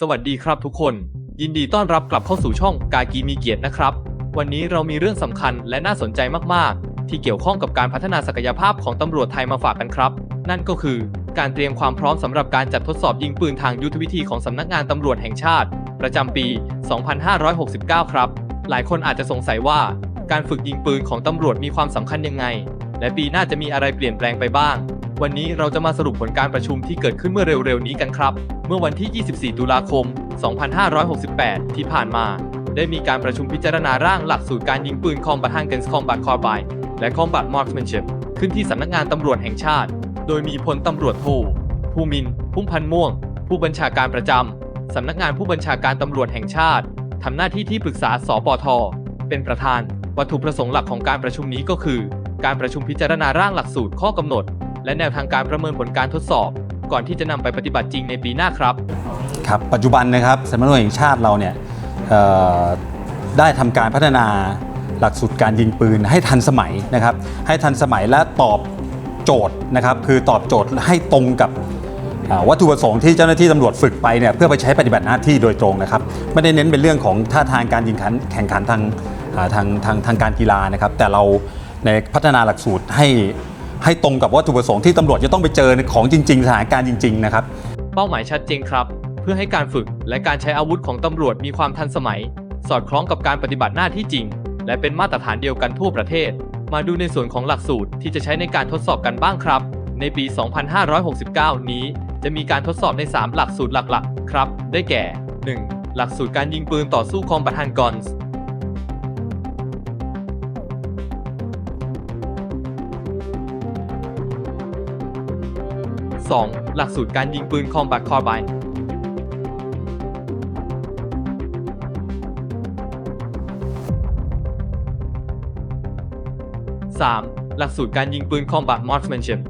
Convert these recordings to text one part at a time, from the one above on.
สวัสดีครับทุกคน ยินดีต้อนรับกลับเข้าสู่ช่องกากีมีเกียรตินะครับ วันนี้เรามีเรื่องสำคัญและน่าสนใจมากๆ ที่เกี่ยวข้องกับการพัฒนาศักยภาพของตำรวจไทยมาฝากกันครับ นั่นก็คือ การเตรียมความพร้อมสำหรับการจัดทดสอบยิงปืนทางยุทธวิธีของสำนักงานตำรวจแห่งชาติ ประจำปี 2569 ครับ หลายคนอาจจะสงสัยว่า การฝึกยิงปืนของตำรวจมีความสำคัญยังไง และปีหน้าจะมีอะไรเปลี่ยนแปลงไปบ้าง วันนี้เราจะมาสรุปผลการประชุมที่เกิดขึ้นเมื่อเร็วๆนี้กันครับ เมื่อวันที่ 24 ตุลาคม 2568 ที่ผ่านมา ได้มีการประชุมพิจารณาร่างหลักสูตรการยิงปืน Combat Against Combat Carbine และ Combat Marksmanship ขึ้นที่สำนักงานตำรวจแห่งชาติ โดยมีพลตำรวจโทภูมิน พุ่มพันม่วง ผู้บัญชาการประจำสำนักงานผู้บัญชาการตำรวจแห่งชาติทำหน้าที่ที่ปรึกษาสปท เป็นประธาน วัตถุประสงค์หลักของการประชุมนี้ก็คือ การประชุมพิจารณาร่างหลักสูตรข้อกำหนด และแนวทางการประเมินผลการทดสอบ ก่อนที่จะนำไปปฏิบัติจริงในปีหน้าครับ ครับปัจจุบันนะครับสำนักงานตำรวจแห่งชาติเราเนี่ยเอ่อได้ทำการพัฒนาหลักสูตรการยิงปืนให้ทันสมัยนะครับให้ทันสมัยและตอบโจทย์นะครับคือตอบโจทย์ให้ตรงกับอ่าวัตถุประสงค์ที่เจ้าหน้าที่ตำรวจฝึกไปเนี่ยเพื่อไปใช้ปฏิบัติหน้าที่โดยตรงนะครับไม่ได้เน้นเป็นเรื่องของท่าทางการยิงขันแข่งขันทางอ่าทางทางทางการกีฬานะครับแต่เราในพัฒนาหลักสูตรให้ ให้ตรงกับวัตถุประสงค์ที่ตำรวจจะต้องไปเจอของจริงๆสถานการณ์จริง ๆ นะครับ เป้าหมายชัดเจนครับ เพื่อให้การฝึกและการใช้อาวุธของตำรวจมีความทันสมัย สอดคล้องกับการปฏิบัติหน้าที่จริง และเป็นมาตรฐานเดียวกันทั่วประเทศ มาดูในส่วนของหลักสูตรที่จะใช้ในการทดสอบกันบ้างครับ ในปี 2569 นี้ จะมีการทดสอบใน 3 หลักสูตรหลักๆ ครับ ได้แก่ 1. หลักสูตรการยิงปืนต่อสู้คอมบัตันกอนส์ 2. หลักสูตรการยิงปืน Combat Carbine 3. หลักสูตรการยิงปืน Combat Marksmanship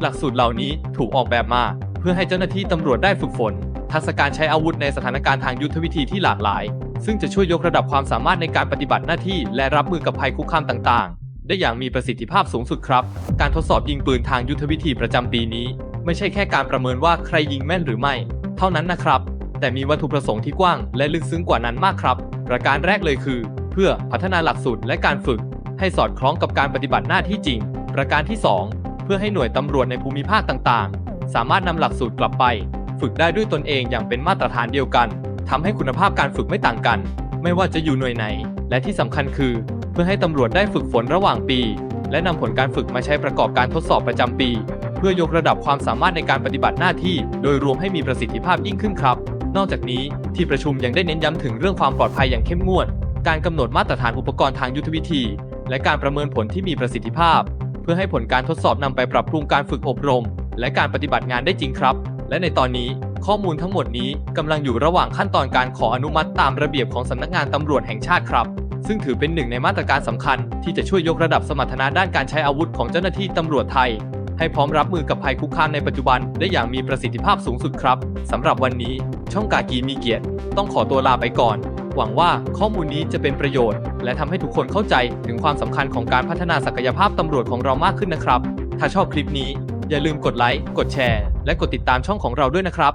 หลักสูตรเหล่านี้ถูกออกแบบมา เพื่อให้เจ้าหน้าที่ตำรวจได้ฝึกฝน ทักษะการใช้อาวุธในสถานการณ์ทางยุทธวิธีที่หลากหลาย ซึ่งจะช่วยยกระดับความสามารถในการปฏิบัติหน้าที่ และรับมือกับภัยคุกคามต่างๆ ได้อย่างมีประสิทธิภาพสูงสุดครับ การทดสอบยิงปืนทางยุทธวิธีประจำปีนี้ ไม่ใช่แค่การประเมินว่าใครยิงแม่นหรือไม่ เท่านั้นนะครับ แต่มีวัตถุประสงค์ที่กว้าง และลึกซึ้งกว่านั้นมากครับ ประการแรกเลยคือ เพื่อพัฒนาหลักสูตรและการฝึก ให้สอดคล้องกับการปฏิบัติหน้าที่จริง ประการที่ 2 เพื่อให้หน่วยตำรวจในภูมิภาคต่างๆ สามารถนำหลักสูตรกลับไป ฝึกได้ด้วยตนเองอย่างเป็นมาตรฐานเดียวกัน ทำให้คุณภาพการฝึกไม่ต่างกัน ไม่ว่าจะอยู่หน่วยไหน และที่สำคัญคือ เพื่อให้ตำรวจได้ฝึกฝนระหว่างปี และนำผลการฝึกมาใช้ประกอบการทดสอบประจำปี เพื่อยกระดับความสามารถในการปฏิบัติหน้าที่ โดยรวมให้มีประสิทธิภาพยิ่งขึ้นครับ นอกจากนี้ที่ประชุมยังได้เน้นย้ำถึงเรื่องความปลอดภัยอย่างเข้มงวด การกำหนดมาตรฐานอุปกรณ์ทางยุทธวิธี และการประเมินผลที่มีประสิทธิภาพ เพื่อให้ผลการทดสอบนำไปปรับปรุงการฝึกอบรม และการปฏิบัติงานได้จริงครับ และในตอนนี้ ข้อมูลทั้งหมดนี้กำลังอยู่ระหว่างขั้นตอนการขออนุมัติตามระเบียบของสำนักงานตำรวจแห่งชาติครับ ซึ่งถือเป็นหนึ่งในมาตรการสำคัญ ที่จะช่วยยกระดับสมรรถนะด้านการใช้อาวุธของเจ้าหน้าที่ตำรวจไทย ให้พร้อมรับมือกับภัยคุกคามในปัจจุบันได้อย่างมีประสิทธิภาพสูงสุดครับสำหรับวันนี้ ช่องกากีมีเกียรติ ต้องขอตัวลาไปก่อน หวังว่าข้อมูลนี้จะเป็นประโยชน์ และทำให้ทุกคนเข้าใจถึงความสำคัญของการพัฒนาศักยภาพตำรวจของเรามากขึ้นนะครับ ถ้าชอบคลิปนี้อย่าลืมกดไลค์กดแชร์ และกดติดตามช่องของเราด้วยนะครับ